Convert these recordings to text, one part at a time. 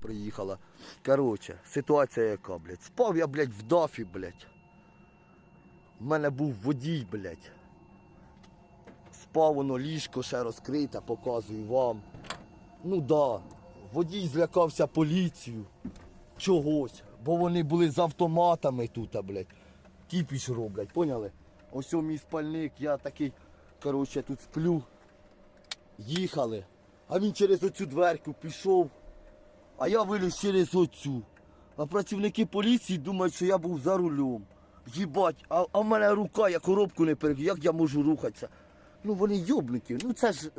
приїхала. Коротше, ситуація яка, блядь. Спав я, блядь, в дафі, блядь. У мене був водій, блядь. Спав воно ліжко ще розкрите, показую вам. Ну да, водій злякався поліцію. Чогось. Бо вони були з автоматами тут, блядь. Кіпіш роблять, поняли? Ось мій спальник, я такий, коротше, тут сплю. Їхали. А він через оцю дверку пішов. А я виліз через оцю. А працівники поліції думають, що я був за рулем. Їбать, а, а в мене рука, я коробку не перекрив, як я можу рухатися? Ну вони йобники, ну це ж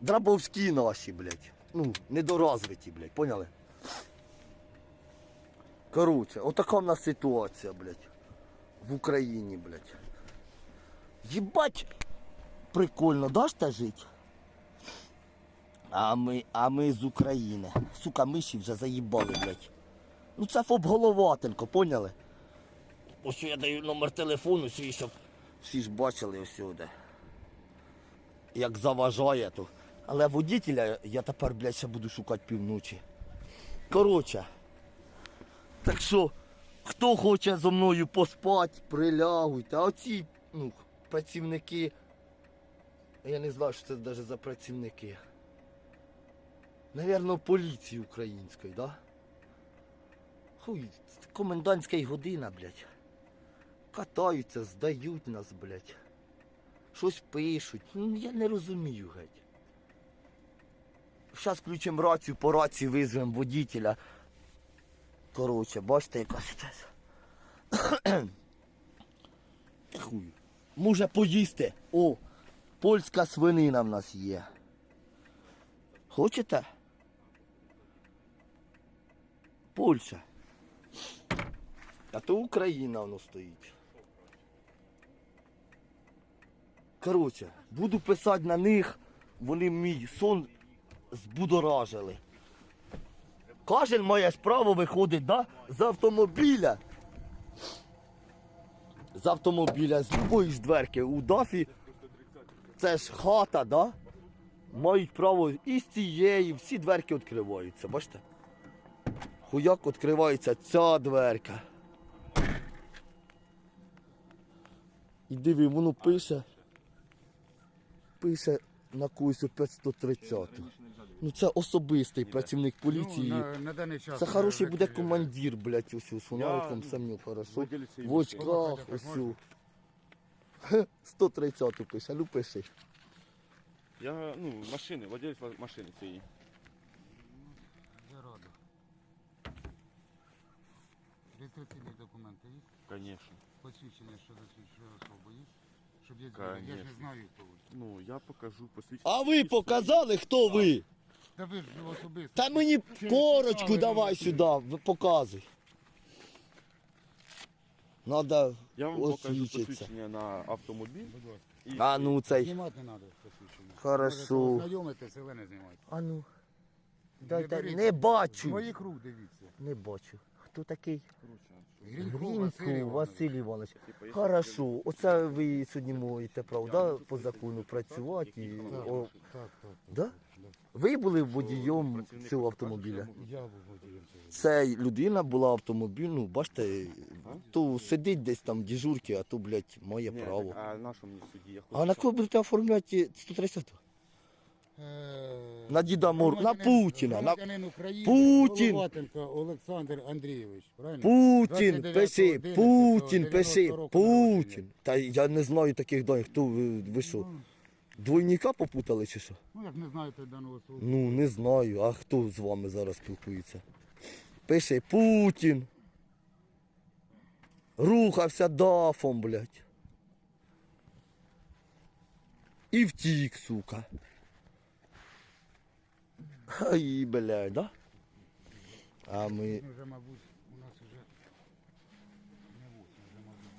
драбовські наші, блядь. Ну, недоразвиті, блядь, поняли? Коротше, отака в нас ситуація, блядь. В Україні, блядь. Єбать! Прикольно, даш та жить? А ми, а ми з України. Сука, миші вже заїбали, блядь. Ну це ФОП Головатенко, поняли? Ось я даю номер телефону свій, щоб всі ж бачили ось сюди. Як заважає то. Але водителя я тепер, блядь, ще буду шукати півночі. Коротше. Так що, хто хоче зо мною поспати, прилягуйте. А оці, ну, працівники. Я не знаю, що це навіть за працівники. Навірно, поліції української, да? Хуй, комендантська година, блядь. Катаються, здають нас, блядь. Щось пишуть. Ну, я не розумію геть. Зараз включимо рацію, по рації визвемо водителя. Коротше, бачите, яка ситуація. Хуй. Може поїсти. О, польська свинина в нас є. Хочете? Польща. А то Україна воно стоїть. Коротше, буду писати на них, вони мій сон збудоражили. Кожен має справу виходить, да? З автомобіля. З автомобіля, з любої ж дверки. У дафі це ж хата, да? Мають право і з цієї, всі дверки відкриваються, бачите? Хуяк відкривається ця дверка. І диви, воно пише. Пише на когось 530. Ну це особистий працівник поліції. Ну. Це хороший буде командир, блядь, ось з фонариком Я самі хорошо. В очках, машини. ось. у. 130 пише, ну пиши. Я, ну, машини, владелець машини цієї. Я рада. Реєстраційні документи є? Звісно. Посвідчення щодо слідчої особи є? Щоб я, я ж Конечно. знаю, хто ви. Ну, я покажу посвідчення. А ви показали, хто ви? Та ви ж особисто. Та мені корочку давай ви? сюди, в- показуй. Надо Я вам покажу освічитися. посвідчення на автомобіль. Будь ласка. І А ну цей. Знімати не треба посвідчення. Хорошо. Можете ознайомитися, але не знімайте. А ну. Не Дайте, беріть. не З бачу. моїх рук дивіться. Не бачу. Хто такий? Грінько Василь Іванович. Хорошо. Оце ви сьогодні можете правда по закону працювати. І, о, так, так. да? Ви були водієм цього автомобіля. Я був водієм цього. Це людина була автомобіль, ну бачите, то сидить десь там в дежурці, а то, блядь, має право. А на що мені судді? Я хочу. А на кого будете оформляти 130 Е, На Діда Мор, на Путіна, на Путін. Олександр Андрійович, правильно? Путін, 29 пиши, години Путін, 92 пиши, року Путін. Та я не знаю таких даних, хто ви, ви що? Двойника попутали чи що? Ну, як не знаєте даного слова. Ну, не знаю, а хто з вами зараз спілкується? Пише Путін. Рухався дафом, блядь. І втік, сука. Ай, блядь, да? А ми. Ну, вже, мабуть, у нас вже не 8, вже, мабуть,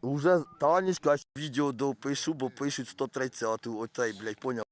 9. Уже Танечка аж відео допишу, бо пишуть 130-ту, оцей, блядь, поняв.